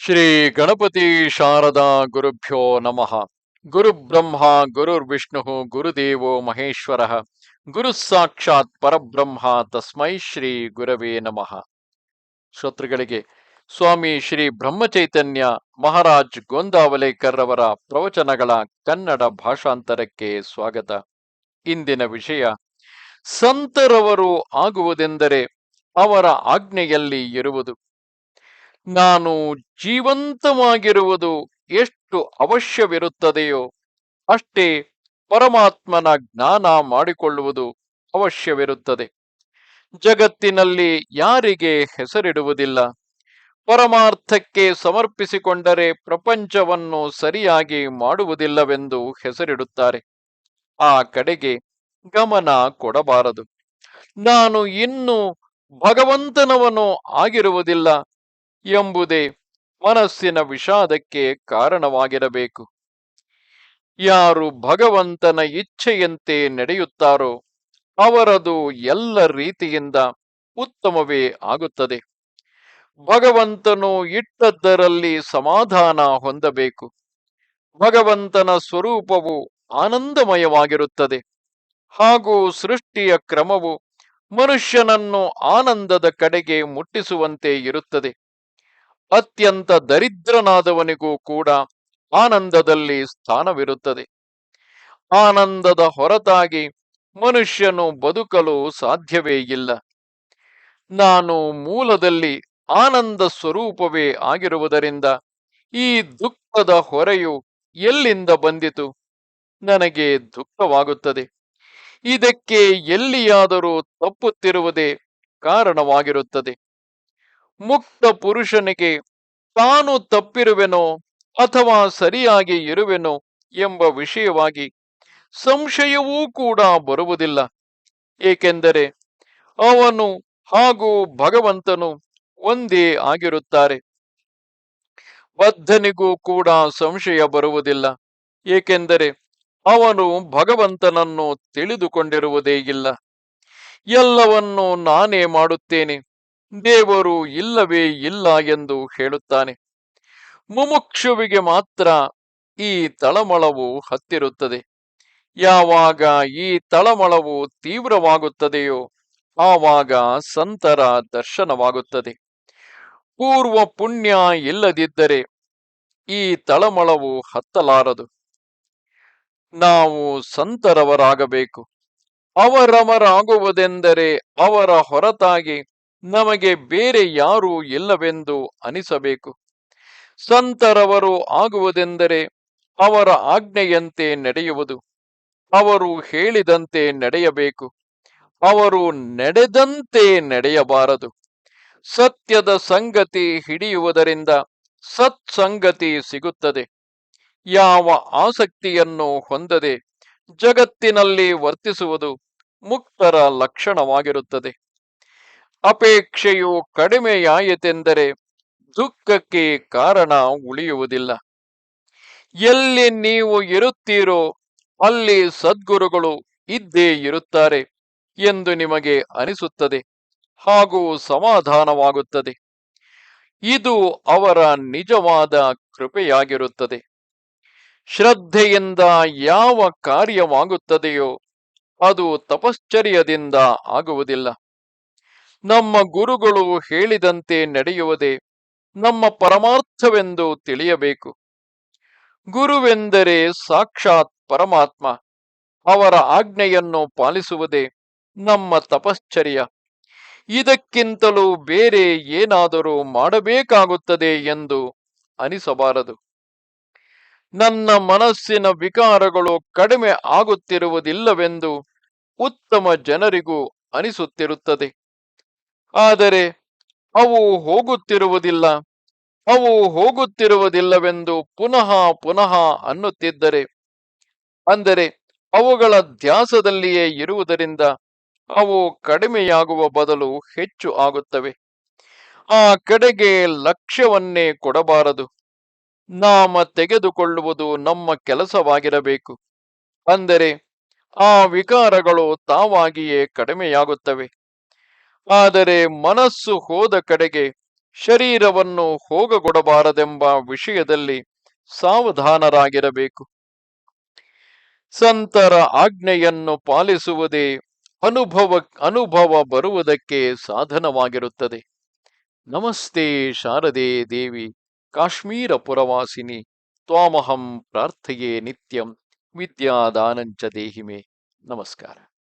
ಶ್ರೀ ಗಣಪತಿ ಶಾರದಾ ಗುರುಭ್ಯೋ ನಮಃ. ಗುರುಬ್ರಹ್ಮ ಗುರುರ್ವಿಷ್ಣು ಗುರುದೇವೋ ಮಹೇಶ್ವರ. ಗುರು ಸಾಕ್ಷಾತ್ ಪರಬ್ರಹ್ಮ, ತಸ್ಮೈ ಶ್ರೀ ಗುರವೇ ನಮಃ. ಶ್ರೋತೃಗಳಿಗೆ, ಸ್ವಾಮಿ ಶ್ರೀ ಬ್ರಹ್ಮಚೈತನ್ಯ ಮಹಾರಾಜ್ ಗೋಂದಾವಲೇಕರ್ ಅವರ ಪ್ರವಚನಗಳ ಕನ್ನಡ ಭಾಷಾಂತರಕ್ಕೆ ಸ್ವಾಗತ. ಇಂದಿನ ವಿಷಯ, ಸಂತರವರು ಆಗುವುದೆಂದರೆ ಅವರ ಆಜ್ಞೆಯಲ್ಲಿ ಇರುವುದು. ನಾನು ಜೀವಂತವಾಗಿರುವುದು ಎಷ್ಟು ಅವಶ್ಯವಿರುತ್ತದೆಯೋ ಅಷ್ಟೇ ಪರಮಾತ್ಮನ ಜ್ಞಾನ ಮಾಡಿಕೊಳ್ಳುವುದು ಅವಶ್ಯವಿರುತ್ತದೆ. ಜಗತ್ತಿನಲ್ಲಿ ಯಾರಿಗೆ ಹೆಸರಿಡುವುದಿಲ್ಲ. ಪರಮಾರ್ಥಕ್ಕೆ ಸಮರ್ಪಿಸಿಕೊಂಡರೆ ಪ್ರಪಂಚವನ್ನು ಸರಿಯಾಗಿ ಮಾಡುವುದಿಲ್ಲವೆಂದು ಹೆಸರಿಡುತ್ತಾರೆ. ಆ ಕಡೆಗೆ ಗಮನ ಕೊಡಬಾರದು. ನಾನು ಇನ್ನು ಭಗವಂತನವನು ಆಗಿರುವುದಿಲ್ಲ. ಎಂಬುದೇ ಮನಸ್ಸಿನ ವಿಷಾದಕ್ಕೆ ಕಾರಣವಾಗಿರಬೇಕು. ಯಾರು ಭಗವಂತನ ಇಚ್ಛೆಯಂತೆ ನಡೆಯುತ್ತಾರೋ ಅವರದು ಎಲ್ಲ ರೀತಿಯಿಂದ ಉತ್ತಮವೇ ಆಗುತ್ತದೆ. ಭಗವಂತನು ಇಟ್ಟದ್ದರಲ್ಲಿ ಸಮಾಧಾನ ಹೊಂದಬೇಕು. ಭಗವಂತನ ಸ್ವರೂಪವು ಆನಂದಮಯವಾಗಿರುತ್ತದೆ. ಹಾಗೂ ಸೃಷ್ಟಿಯ ಕ್ರಮವು ಮನುಷ್ಯನನ್ನು ಆನಂದದ ಕಡೆಗೆ ಮುಟ್ಟಿಸುವಂತೆ ಇರುತ್ತದೆ. ಅತ್ಯಂತ ದರಿದ್ರನಾದವನಿಗೂ ಕೂಡ ಆನಂದದಲ್ಲಿ ಸ್ಥಾನವಿರುತ್ತದೆ. ಆನಂದದ ಹೊರತಾಗಿ ಮನುಷ್ಯನು ಬದುಕಲು ಸಾಧ್ಯವೇ ಇಲ್ಲ. ನಾನು ಮೂಲದಲ್ಲಿ ಆನಂದ ಸ್ವರೂಪವೇ ಆಗಿರುವುದರಿಂದ ಈ ದುಃಖದ ಹೊರೆಯು ಎಲ್ಲಿಂದ ಬಂದಿತು? ನನಗೆ ದುಃಖವಾಗುತ್ತದೆ. ಇದಕ್ಕೆ ಎಲ್ಲಿಯಾದರೂ ತಪ್ಪುತ್ತಿರುವುದೇ ಕಾರಣವಾಗಿರುತ್ತದೆ. ಮುಕ್ತ ಪುರುಷನಿಗೆ ತಾನು ತಪ್ಪಿರುವೆನೋ ಅಥವಾ ಸರಿಯಾಗಿ ಇರುವೆನೋ ಎಂಬ ವಿಷಯವಾಗಿ ಸಂಶಯವೂ ಕೂಡ ಬರುವುದಿಲ್ಲ. ಏಕೆಂದರೆ ಅವನು ಹಾಗೂ ಭಗವಂತನು ಒಂದೇ ಆಗಿರುತ್ತಾರೆ. ಬದ್ಧನಿಗೂ ಕೂಡ ಸಂಶಯ ಬರುವುದಿಲ್ಲ. ಏಕೆಂದರೆ ಅವನು ಭಗವಂತನನ್ನು ತಿಳಿದುಕೊಂಡಿರುವುದೇ ಇಲ್ಲ. ಎಲ್ಲವನ್ನು ನಾನೇ ಮಾಡುತ್ತೇನೆ. ದೇವರು ಇಲ್ಲವೇ ಇಲ್ಲ ಎಂದು ಹೇಳುತ್ತಾನೆ. ಮುಮುಕ್ಷುವಿಗೆ ಮಾತ್ರ ಈ ತಳಮಳವು ಹತ್ತಿರುತ್ತದೆ. ಯಾವಾಗ ಈ ತಳಮಳವು ತೀವ್ರವಾಗುತ್ತದೆಯೋ ಆವಾಗ ಸಂತರ ದರ್ಶನವಾಗುತ್ತದೆ. ಪೂರ್ವ ಪುಣ್ಯ ಇಲ್ಲದಿದ್ದರೆ ಈ ತಳಮಳವು ಹತ್ತಲಾರದು. ನಾವು ಸಂತರವರಾಗಬೇಕು. ಅವರವರಾಗುವುದೆಂದರೆ ಅವರ ಹೊರತಾಗಿ ನಮಗೆ ಬೇರೆ ಯಾರೂ ಇಲ್ಲವೆಂದು ಅನಿಸಬೇಕು. ಸಂತರವರು ಆಗುವುದೆಂದರೆ ಅವರ ಆಜ್ಞೆಯಂತೆ ನಡೆಯುವುದು. ಅವರು ಹೇಳಿದಂತೆ ನಡೆಯಬೇಕು. ಅವರು ನಡೆದಂತೆ ನಡೆಯಬಾರದು. ಸತ್ಯದ ಸಂಗತಿ ಹಿಡಿಯುವುದರಿಂದ ಸತ್ಸಂಗತಿ ಸಿಗುತ್ತದೆ. ಯಾವ ಆಸಕ್ತಿಯನ್ನು ಹೊಂದದೆ ಜಗತ್ತಿನಲ್ಲಿ ವರ್ತಿಸುವುದು ಮುಕ್ತರ ಲಕ್ಷಣವಾಗಿರುತ್ತದೆ. ಅಪೇಕ್ಷೆಯು ಕಡಿಮೆಯಾಯಿತೆಂದರೆ ದುಃಖಕ್ಕೆ ಕಾರಣ ಉಳಿಯುವುದಿಲ್ಲ. ಎಲ್ಲಿ ನೀವು ಇರುತ್ತೀರೋ ಅಲ್ಲಿ ಸದ್ಗುರುಗಳು ಇದ್ದೇ ಇರುತ್ತಾರೆ ಎಂದು ನಿಮಗೆ ಅನಿಸುತ್ತದೆ, ಹಾಗೂ ಸಮಾಧಾನವಾಗುತ್ತದೆ. ಇದು ಅವರ ನಿಜವಾದ ಕೃಪೆಯಾಗಿರುತ್ತದೆ. ಶ್ರದ್ಧೆಯಿಂದ ಯಾವ ಕಾರ್ಯವಾಗುತ್ತದೆಯೋ ಅದು ತಪಶ್ಚರ್ಯದಿಂದ ಆಗುವುದಿಲ್ಲ. ನಮ್ಮ ಗುರುಗಳು ಹೇಳಿದಂತೆ ನಡೆಯುವುದೇ ನಮ್ಮ ಪರಮಾರ್ಥವೆಂದು ತಿಳಿಯಬೇಕು. ಗುರುವೆಂದರೆ ಸಾಕ್ಷಾತ್ ಪರಮಾತ್ಮ, ಅವರ ಆಜ್ಞೆಯನ್ನು ಪಾಲಿಸುವುದೇ ನಮ್ಮ ತಪಶ್ಚರ್ಯ. ಇದಕ್ಕಿಂತಲೂ ಬೇರೆ ಏನಾದರೂ ಮಾಡಬೇಕಾಗುತ್ತದೆ ಎಂದು ಅನಿಸಬಾರದು. ನನ್ನ ಮನಸ್ಸಿನ ವಿಕಾರಗಳು ಕಡಿಮೆ ಆಗುತ್ತಿರುವುದಿಲ್ಲವೆಂದು ಉತ್ತಮ ಜನರಿಗೂ ಅನಿಸುತ್ತಿರುತ್ತದೆ. ಆದರೆ ಅವು ಹೋಗುತ್ತಿರುವುದಿಲ್ಲ. ಅವು ಹೋಗುತ್ತಿರುವುದಿಲ್ಲವೆಂದು ಪುನಃ ಪುನಃ ಅನ್ನುತ್ತಿದ್ದರೆ, ಅಂದರೆ ಅವುಗಳ ಧ್ಯಾಸದಲ್ಲಿಯೇ ಇರುವುದರಿಂದ ಅವು ಕಡಿಮೆಯಾಗುವ ಬದಲು ಹೆಚ್ಚು ಆಗುತ್ತವೆ. ಆ ಕಡೆಗೆ ಲಕ್ಷ್ಯವನ್ನೇ ಕೊಡಬಾರದು. ನಾಮ ತೆಗೆದುಕೊಳ್ಳುವುದು ನಮ್ಮ ಕೆಲಸವಾಗಿರಬೇಕು. ಅಂದರೆ ಆ ವಿಕಾರಗಳು ತಾವಾಗಿಯೇ ಕಡಿಮೆಯಾಗುತ್ತವೆ. ಆದರೆ ಮನಸ್ಸು ಹೋದ ಕಡೆಗೆ ಶರೀರವನ್ನು ಹೋಗಗೊಡಬಾರದೆಂಬ ವಿಷಯದಲ್ಲಿ ಸಾವಧಾನರಾಗಿರಬೇಕು. ಸಂತರ ಆಜ್ಞೆಯನ್ನು ಪಾಲಿಸುವುದೇ ಅನುಭವ ಅನುಭವ ಬರುವುದಕ್ಕೆ ಸಾಧನವಾಗಿರುತ್ತದೆ. ನಮಸ್ತೆ ಶಾರದೆ ದೇವಿ, ಕಾಶ್ಮೀರ ಪುರವಾಸಿನಿ, ತ್ವಾಮಹಂ ಪ್ರಾರ್ಥೆಯೇ ನಿತ್ಯಂ, ವಿದ್ಯಾದಾನಂಚ ದೇಹಿಮೆ. ನಮಸ್ಕಾರ.